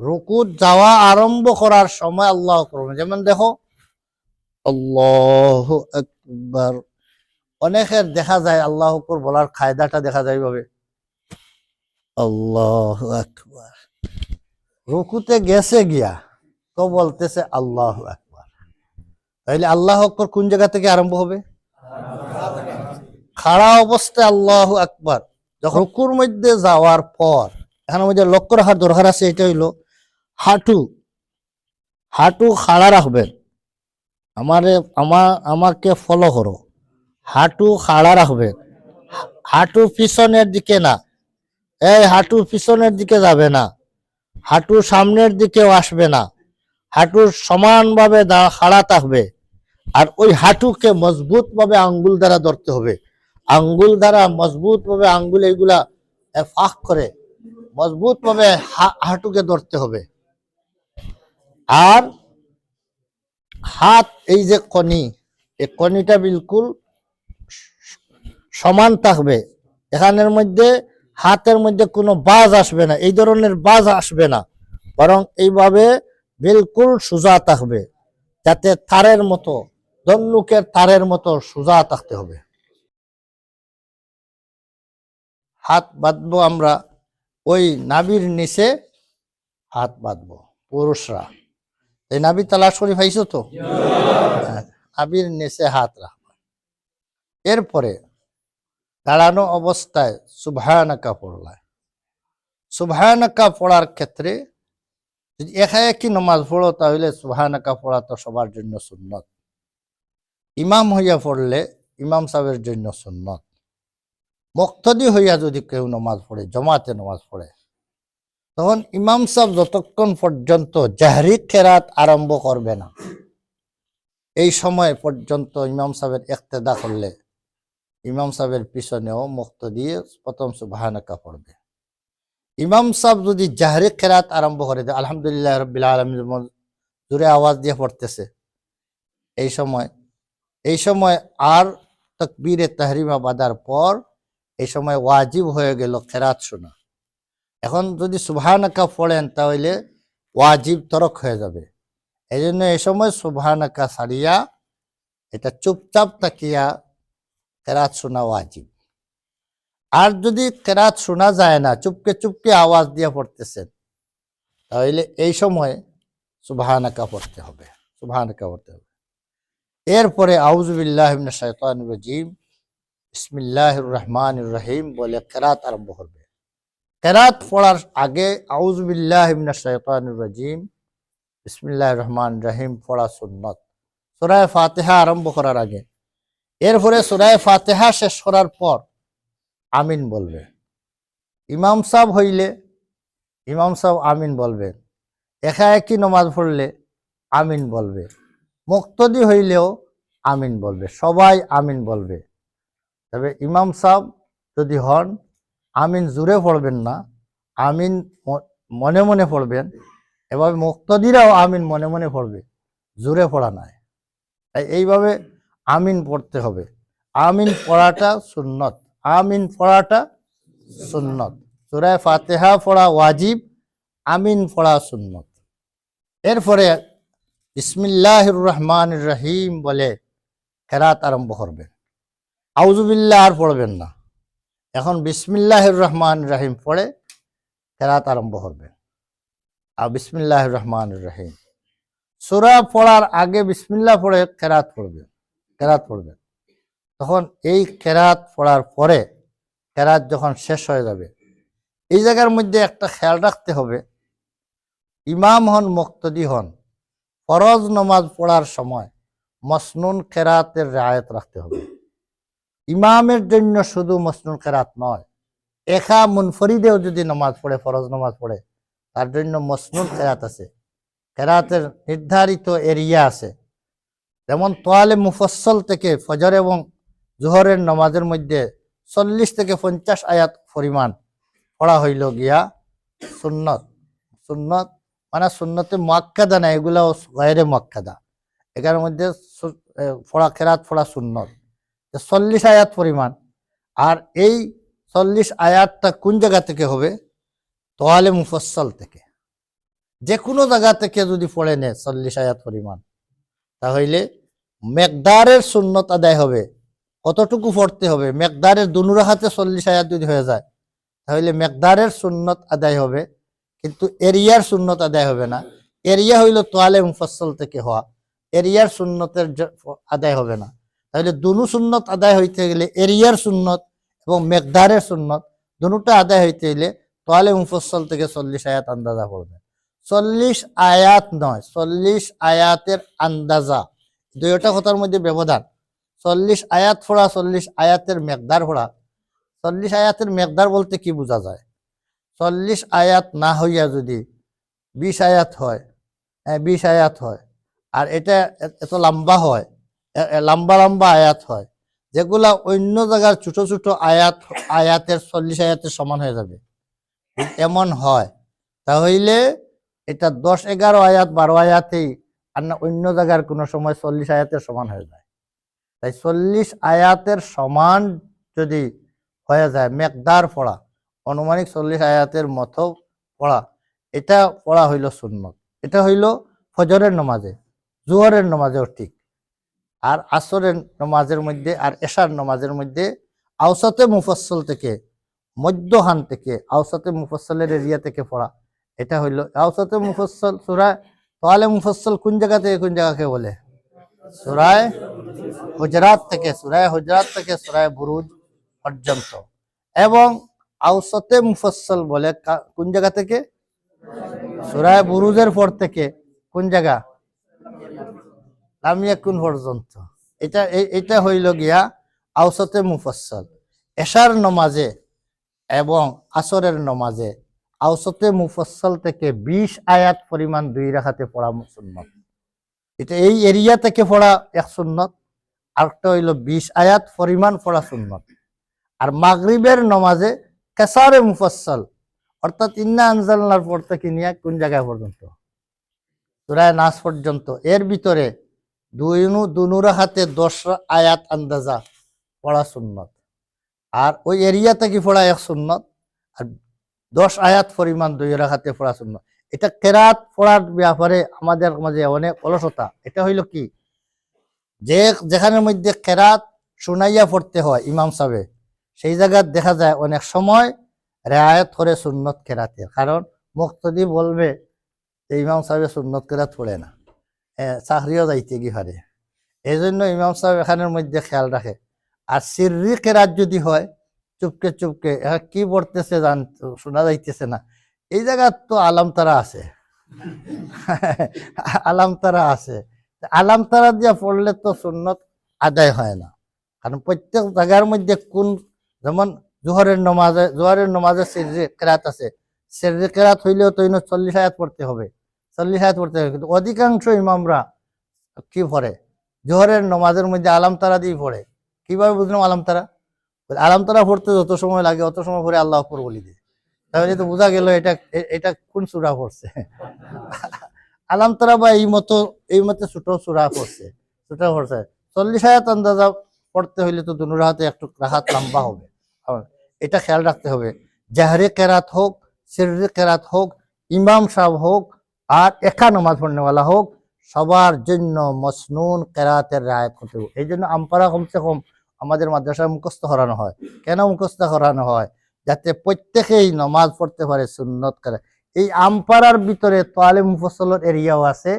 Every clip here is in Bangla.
রুকুত যাওয়া আরম্ভ করার সময় আল্লাহ করবে। যেমন দেখো, আল্লাহ একবার অনেকের দেখা যায় আল্লাহ আকবর বলার খায়দাটা দেখা যায় ভাবে আল্লাহ আকবার। রুকুতে গেছে গিয়া তো বলতেছে আল্লাহ আকবার। তাইলে আল্লাহ আকবর কোন জায়গা থেকে আরম্ভ হবে? খাড়া অবস্থায় আল্লাহ আকবার। যখন রুকুর মধ্যে যাওয়ার পর, এখানের মধ্যে লক্ষ্য রাখার দরকার আছে এটা হইল হাঁটু হাঁটু খাড়া রাখবেন আমারে আমার আমাকে ফলো করো। হাঁটু খাড়া রাখবেন হাঁটু পিছনের দিকে না। এই হাঁটু পিছনের দিকে যাবে না। হাঁটু সামনের দিকেও আসবে না। হাঁটু সমানভাবে খাড়া থাকবে। আর ওই হাঁটুকে মজবুত ভাবে আঙ্গুল দ্বারা ধরতে হবে। আঙ্গুল দ্বারা মজবুত ভাবে আঙ্গুল এইগুলা ফাঁক করে মজবুত ভাবে হাঁটুকে ধরতে হবে। আর হাত, এই যে কনি এই কনিটা বিলকুল সমান থাকবে। এখানের মধ্যে হাতের মধ্যে কোনো বাজ আসবে না, এই ধরনের বাজ আসবে না। বরং এইভাবে বিলকুল সোজা থাকবে, যাতে তারের মতো দন্নুকের তারের মতো সোজা থাকতে হবে। হাত বাঁধবো আমরা, ওই নাবির নিচে হাত বাঁধবো, পুরুষরা। এই নাবি তালাশ করে পাইছো তো? নাবির নিচে হাত রাখব। এরপরে দাঁড়ানো অবস্থায় সুভায়নাকা পড়লায়। সুভায়নাকা পড়ার ক্ষেত্রে যদি একা একই নমাজ পড়ো তাহলে সুভায়নাকা পড়া তো সবার জন্য সুন্নত। ইমাম হইয়া পড়লে ইমাম সাহেবের জন্য সুন্নত। মুক্তদি হইয়া যদি কেউ নমাজ পড়ে জমাতে নমাজ পড়ে তখন ইমাম সাহেব যতক্ষণ পর্যন্ত জাহরি খেরাত আরম্ভ করবে না, এই সময় পর্যন্ত ইমাম সাহেবের একতেদা করলে ইমাম সাহেবের পিছনেও মুক্ত দিয়ে প্রথম সুবাহানাকা পড়বে। ইমাম সাহেব যদি জাহরি খেরাত আরম্ভ করে দেয়, আলহামদুলিল্লাহ রবিল আলম জোরে আওয়াজ দিয়ে পড়তেছে, এই সময় এই সময় আর তকবীরে তাহরিমা বাঁধার পর এই সময় ওয়াজিব হয়ে গেল খেরাত শোনা। এখন যদি সুবহানাকা পড়েন তাহলে ওয়াজিব তরক হয়ে যাবে। এই জন্য এই সময় সুবহানাকা সারিয়া এটা চুপচাপ তাকিয়া কেরাত শোনা ওয়াজিব। আর যদি কেরাত শোনা যায় না, চুপকে চুপকে আওয়াজ দিয়ে পড়তেছেন, তাহলে এই সময় সুবহানাকা পড়তে হবে, সুবহানাকা পড়তে হবে। এরপরে আউজুবিল্লাহ শাইতান রাজিম বিসমিল্লাহ রহমান রহিম বলে কেরাত আরম্ভ করবে। কেরাত পড়ার আগে আউজবিল্লাহ বিসমিল্লাহ রহমান রহিম পড়া সুন্নত। সুরায় ফাতেহা আরম্ভ করার আগে। এরপরে সুরায় ফাতেহা শেষ করার পর আমিন বলবে। ইমাম সাহেব হইলে, ইমাম সাহেব আমিন বলবেন একা একই নমাজ পড়লে আমিন বলবে। মুক্তদি হইলেও আমিন বলবে। সবাই আমিন বলবে। তবে ইমাম সাহেব যদি হন আমিন জুড়ে পড়বেন না, আমিন মনে মনে পড়বেন। এভাবে মুক্তদিরাও আমিন মনে মনে পড়বে জুড়ে পড়া নাই। তাই এইভাবে আমিন পড়তে হবে। আমিন পড়াটা সুন্নত, আমিন পড়াটা সুন্নত। সুরায় ফাতেহা পড়া ওয়াজিব, আমিন পড়া সুন্নত। এরপরে ইসমিল্লাহ রহমান রহিম বলে খেরাত আরম্ভ করবেন। আউজুবিল্লাহ আর পড়বেন না। এখন বিসমিল্লাহ রহমান রাহিম পড়ে কেরাত আরম্ভ হবে আর বিসমিল্লাহ রহমান রাহিম সুরা পড়ার আগে বিসমিল্লাহ পড়ে কেরাত পড়বে কেরাত পড়বে তখন এই কেরাত পড়ার পরে কেরাত যখন শেষ হয়ে যাবে, এই জায়গার মধ্যে একটা খেয়াল রাখতে হবে, ইমাম হন, মুক্তদি হন, ফরজ নমাজ পড়ার সময় মসনুন কেরাতের রায়ত রাখতে হবে। ইমামের জন্য শুধু মসনুল কেরাত নয়, একা মুনফরিদেও যদি নামাজ পড়ে, ফরজ নামাজ পড়ে, তার জন্য মসনুল কেরাত আছে। কেরাতের নির্ধারিত এরিয়া আছে। যেমন তোয়ালে মুফসল থেকে ফজর এবং জোহরের নামাজের মধ্যে চল্লিশ থেকে পঞ্চাশ আয়াত পরিমাণ পড়া হইল গিয়া সুন্নত। সুন্নত মানে সুন্নতে মোয়াক্কাদা না, এগুলাও গায়েরে মোয়াক্কাদা। এখানের মধ্যে সু- খেরাত পড়া সুন্নত। চল্লিশ আয়াত পরিমাণ। আর এই চল্লিশ আয়াতটা কোন জায়গা থেকে হবে? তোয়ালে মুফসল থেকে। যে কোনো জায়গা থেকে যদি পড়ে নেয় চল্লিশ আয়াত পরিমাণ, তাহলে মেকদারের সুন্নত আদায় হবে। কতটুকু পড়তে হবে? মেকদারের দুনুরা হাতে চল্লিশ আয়াত যদি হয়ে যায়, তাহলে মেকদারের সুন্নত আদায় হবে। কিন্তু এরিয়ার সুন্নত আদায় হবে না। এরিয়া হইল তোয়ালে মুফসল থেকে হওয়া। এরিয়ার সুন্নতের জ- আদায় হবে না। তাহলে দুনু সুন্নত আদায় হইতে গেলে এরিয়ার সুন্নত এবং মেকদারের সুন্নত দুটা আদায় হইতে গেলে তোয়ালে মুফসল থেকে চল্লিশ আয়াত আন্দাজা পড়বে। চল্লিশ আয়াত নয় চল্লিশ আয়াতের আন্দাজা। দুইটা কথার মধ্যে ব্যবধান। চল্লিশ আয়াত ফোড়া চল্লিশ আয়াতের মেকদার ফোড়া চল্লিশ আয়াতের মেকদার বলতে কি বোঝা যায়? চল্লিশ আয়াত না হইয়া যদি বিশ আয়াত হয় হ্যাঁ, বিশ আয়াত হয় আর এটা এত লম্বা হয় লম্বা লম্বা আয়াত হয়। যেগুলা অন্য জায়গার ছোট ছোট আয়াত, আয়াতের চল্লিশ আয়াতের সমান হয়ে যাবে। এমন হয়। তাহলে এটা দশ, এগারো আয়াত, বারো আয়াতেই আর না অন্য জায়গার কোনো সময় চল্লিশ আয়াতের সমান হয়ে যায়। তাই চল্লিশ আয়াতের সমান যদি হয়ে যায়, মেকদার পড়া অনুমানিক চল্লিশ আয়াতের মতো পড়া, এটা পড়া হইল সুন্নত। এটা হইল ফজরের নমাজে, জোহরের নমাজেও ঠিক। আর আসরের নমাজের মধ্যে আর এশার নমাজের মধ্যে আওসাতে মুফসল থেকে, মধ্যহান থেকে, আওসাতে মুফসলের এরিয়া থেকে পড়া। এটা হইল আওসাতে মুফসল সুরায় তাহলে মুফসল কোন জায়গা থেকে কোন জায়গাকে বলে? সুরায় হুজরাত থেকে, সুরায় হুজরাত থেকে সুরায় বুরুজ পর্যন্ত। এবং আওসতে মুফসল বলে কোন জায়গা থেকে? সুরায় বুরুজের পর থেকে কোন জায়গা? লামিয়া কোন পর্যন্ত। এটা এটা হইল গিয়া আওসতে মুফসল এশার নমাজে এবং আসরের নমাজে আওসতে মুফসল থেকে বিশ আয়াত পরিমাণ দুই রাখাতে পড়া সুন্নত। এটা এই এরিয়া থেকে পড়া এক সুন্নত, আরেকটা হইল বিশ আয়াত পরিমাণ পড়া সুন্নত। আর মাগরিবের নমাজে কেসারে মুফসল অর্থাৎ ইন্না আনজালনার পর থেকে নিয়ে কোন জায়গায় পর্যন্ত? সুরায় নাচ পর্যন্ত। এর ভিতরে দুইনু দুনুরা হাতে দশ আয়াত আন্দাজা পড়া সুন্নত। আর ওই এরিয়া থেকে পড়া এক সুন্নত, আর দশ আয়াত পরিমাণ দুই রাখাতে পড়া সুন্নত। এটা কেরাত পড়ার ব্যাপারে আমাদের মাঝে অনেক অলসতা। এটা হইল কি? যে যেখানের মধ্যে কেরাত শুনাইয়া পড়তে হয় ইমাম সাহেব, সেই জায়গায় দেখা যায় অনেক সময় রেয়ায়ত করে সুন্নত কেরাতে কারণ মুক্তদি বলবে যে ইমাম সাহেব সুন্নত কেরাত পড়ে না। চাকরিও যাইতে কি পারে? এই জন্য ইমাম সাহেব এখানের মধ্যে খেয়াল রাখে। আর সিররি কেরাত যদি হয়, চুপকে চুপকে কি পড়তেছে জান, শোনা যাইতেছে না। এই জায়গার তো আলাম তারা আছে। আলাম তারা আছে। আলাম তারা দিয়া পড়লে তো সুন্নত আদায় হয় না। কারণ প্রত্যেক জায়গার মধ্যে কোন, যেমন জোহরের নমাজে জোহরের নমাজে সিররি কেরাত আছে। সিররি কেরাত হইলেও তো চল্লিশ আয়াত পড়তে হবে। আয়াত পড়তে হবে। কিন্তু অধিকাংশ ইমামরা কি পড়ে? জোহরের নমাজের মধ্যে আলাম তারা দিয়ে পড়ে। কীভাবে বুঝলাম আলাম তারা? আলাম তারা পড়তে যত সময় লাগে, অত সময় পরে আল্লাহ আকবর বলি দিয়ে। তাহলে তো বোঝা গেল এটা এটা কোন সুরা পড়ছে? আলাম তারা বা এই মতো এই মতো ছোট সুরা পড়ছে, ছোট পড়ছে। চল্লিশ হাজার আন্দাজা পড়তে হইলে তো দুনুর হাতে একটু রাহাত লম্বা হবে। এটা খেয়াল রাখতে হবে, জাহরে কেরাত হোক, সিররে কেরাত হোক, ইমাম সাহেব হোক আর একা নামাজ পড়নেওয়ালা হোক, সবার জন্য মসনুন কেরাতের রায় করতে। এই জন্য আমপারা কমসে কম আমাদের মাদ্রাসায় মুখস্থ করানো হয়। কেন মুখস্থ করানো হয়? যাতে প্রত্যেকেই নমাজ পড়তে পারে, সুন্নত করে। এই আমপাড়ার ভিতরে তোয়ালে মুফসলের এরিয়াও আছে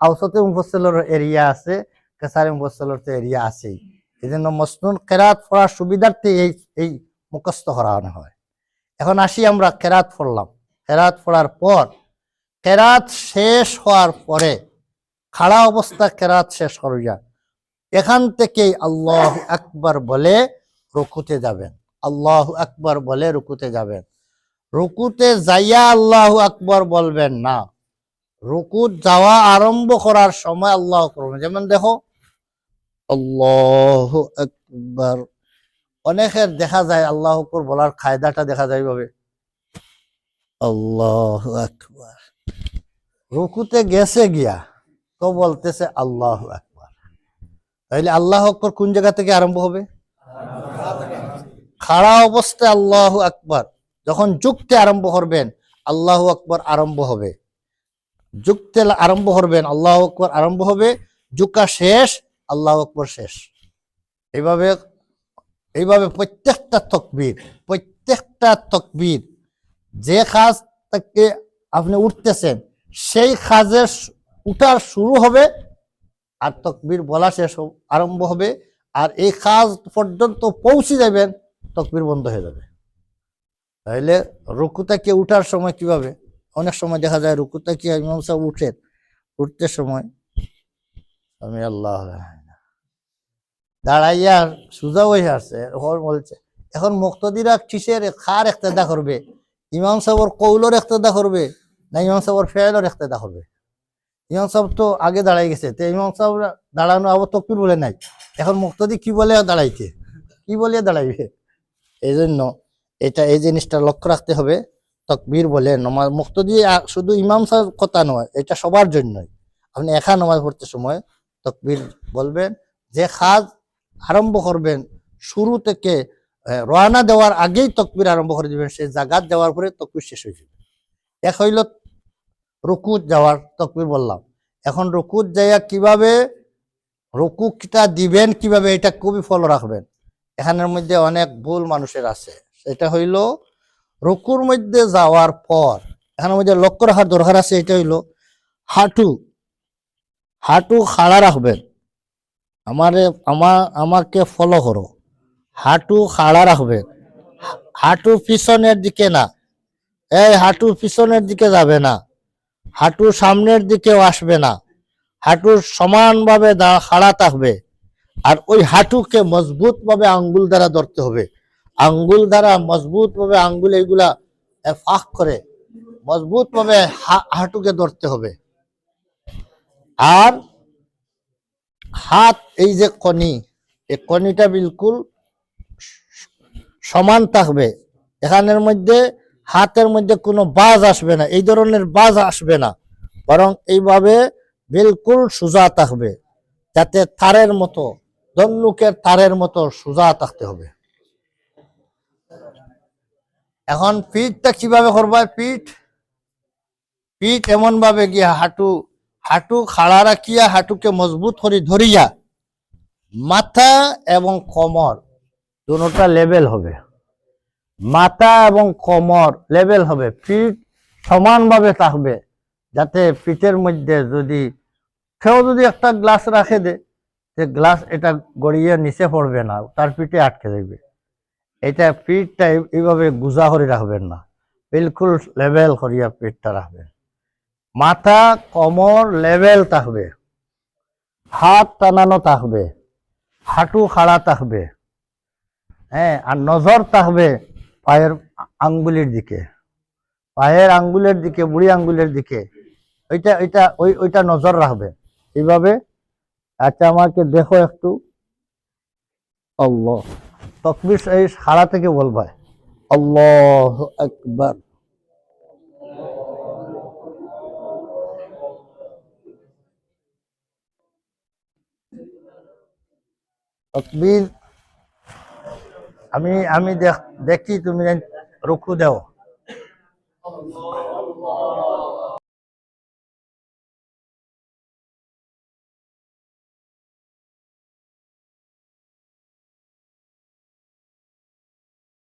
আউসতে মুফসলের এরিয়া আছে, কেসারে মুফসলের তো এরিয়া আছেই। এই জন্য মসনুন কেরাত পড়ার সুবিধার্থে এই এই মুখস্থ করানো হয়। এখন আসি আমরা কেরাত পড়লাম। কেরাত পড়ার পর কেরাত শেষ হওয়ার পরে, খাড়া অবস্থা কেরাত শেষ করিয়া এখান থেকেই আল্লাহ আকবার বলে রুকুতে যাবেন। আল্লাহ আকবার বলে রুকুতে যাবেন। রুকুতে যাইয়া আল্লাহ আকবার বলবেন, না রুকুত যাওয়া আরম্ভ করার সময় আল্লাহ করবেন যেমন দেখো, আল্লাহ আকবার, অনেকের দেখা যায় আল্লাহ বলার খায়দাটা দেখা যায় ভাবে আল্লাহ আকবার। রুকুতে গেছে গিয়া, তো বলতেছে আল্লাহ আকবার। তাইলে আল্লাহ আকবর কোন জায়গা থেকে আরম্ভ হবে? খাড়া অবস্থায় আল্লাহ আকবার। যখন যুক্তে আরম্ভ করবেন, আল্লাহ আকবর আরম্ভ হবে। যুক্তে আরম্ভ করবেন, আল্লাহ আকবর আরম্ভ হবে। জুকা শেষ, আল্লাহ আকবর শেষ। এইভাবে এইভাবে প্রত্যেকটা তকবির, প্রত্যেকটা তকবীর, যে কাজ থেকে আপনি উঠতেছেন সেই কাজের উঠার শুরু হবে আর তকবীর বলা শেষ আরম্ভ হবে। আর এই কাজ পর্যন্ত পৌঁছে যাবেন, তকবীর বন্ধ হয়ে যাবে। তাহলে রুকু থেকে উঠার সময় কীভাবে? অনেক সময় দেখা যায় রুকু থেকে ইমাম সাহেব উঠেন উঠতে সময় আমি আল্লাহ দাঁড়াইয়া সুজা হয়ে আসছে বলছে, এখন মুক্তদিরা কিসের? খার একতেদা করবে? ইমাম সাহেবর কৌলর একতেদা করবে? না, ইমাম সাহেবর ফেয়ালর একতেদা করবে ইমাম সাহেব তো আগে দাঁড়াই গেছে, তো ইমাম সাহেব দাঁড়ানো আবার তকবির বলে নাই। এখন মুক্তদি কি বলে দাঁড়াইতে কি বলে দাঁড়াইবে? এই জন্য এটা, এই জিনিসটা লক্ষ্য রাখতে হবে, তকবীর বলে নমাজ, মুক্তদি শুধু ইমাম সাহেব কথা নয়, এটা সবার জন্যই। আপনি একা নমাজ পড়তে সময় তকবীর বলবেন, যে কাজ আরম্ভ করবেন, শুরু থেকে রওনা দেওয়ার আগেই তকবির আরম্ভ করে দিবেন সেই জাগাত দেওয়ার পরে তকবির শেষ হয়ে যাবে। এক হইল রুকুত যাওয়ার তকবির বললাম। এখন রুকুত যাইয়া কীভাবে রুকুটা দিবেন, কীভাবে এটা খুবই ফলো রাখবেন? এখানের মধ্যে অনেক ভুল মানুষের আছে। সেটা হইল রুকুর মধ্যে যাওয়ার পর, এখানের মধ্যে লক্ষ্য রাখার দরকার আছে, এটা হইল হাঁটু হাঁটু খাড়া রাখবেন। আমারে, আমার আমাকে ফলো করো। হাঁটু খাড়া রাখবেন। হাঁটু পিছনের দিকে না। এই হাঁটু পিছনের দিকে যাবে না। হাঁটু সামনের দিকেও আসবে না। হাঁটু সমানভাবে খাড়া থাকবে। আর ওই হাঁটুকে মজবুত ভাবে আঙ্গুল দ্বারা ধরতে হবে। আঙ্গুল দ্বারা মজবুত ভাবে আঙ্গুল এইগুলা ফাঁক করে মজবুত ভাবে হা- হাঁটুকে ধরতে হবে। আর হাত এই যে কনি এই কনিটা বিলকুল সমান থাকবে। এখানের মধ্যে হাতের মধ্যে কোনো বাজ আসবে না, এই ধরনের বাজ আসবে না। বরং এইভাবে বিলকুল সোজা থাকবে, যাতে তারের মতো দন্নুকের তারের মতো সোজা থাকতে হবে। এখন পিঠটা কীভাবে করবা পিঠ? পিঠ এমন ভাবে গিয়া হাঁটু হাঁটু খাড়া রাখিয়া হাঁটুকে মজবুত করে ধরিয়া মাথা এবং কোমর দুটোটা লেভেল হবে। মাথা এবং কোমর লেভেল হবে। পিঠ সমানভাবে থাকবে, যাতে পিঠের মধ্যে যদি কেউ যদি একটা গ্লাস রাখে দে, যে গ্লাস এটা গড়িয়ে নিচে পড়বে না, তার পিঠে আটকে যাবে এটা পিঠটা এইভাবে গুজা করে রাখবেন না। বিলকুল লেভেল করিয়া পিঠটা রাখবেন। মাথা, কোমর লেভেল থাকবে। হাত টানানো থাকবে। হাঁটু খাড়া থাকবে। হ্যাঁ আর নজর থাকবে। পায়ের আঙ্গুলের দিকে, পায়ের আঙ্গুলের দিকে বুড়ি আঙ্গুলের দিকে, ওইটা ওইটা, ওই, ওইটা নজর রাখবে। এইভাবে আচ্ছা আমাকে দেখো একটু। আল্লাহ। তকবির এই সারা থেকে বলবা। আল্লাহ আকবার। তকবীর আমি আমি দেখ দেখি তুমি রুখু দাও।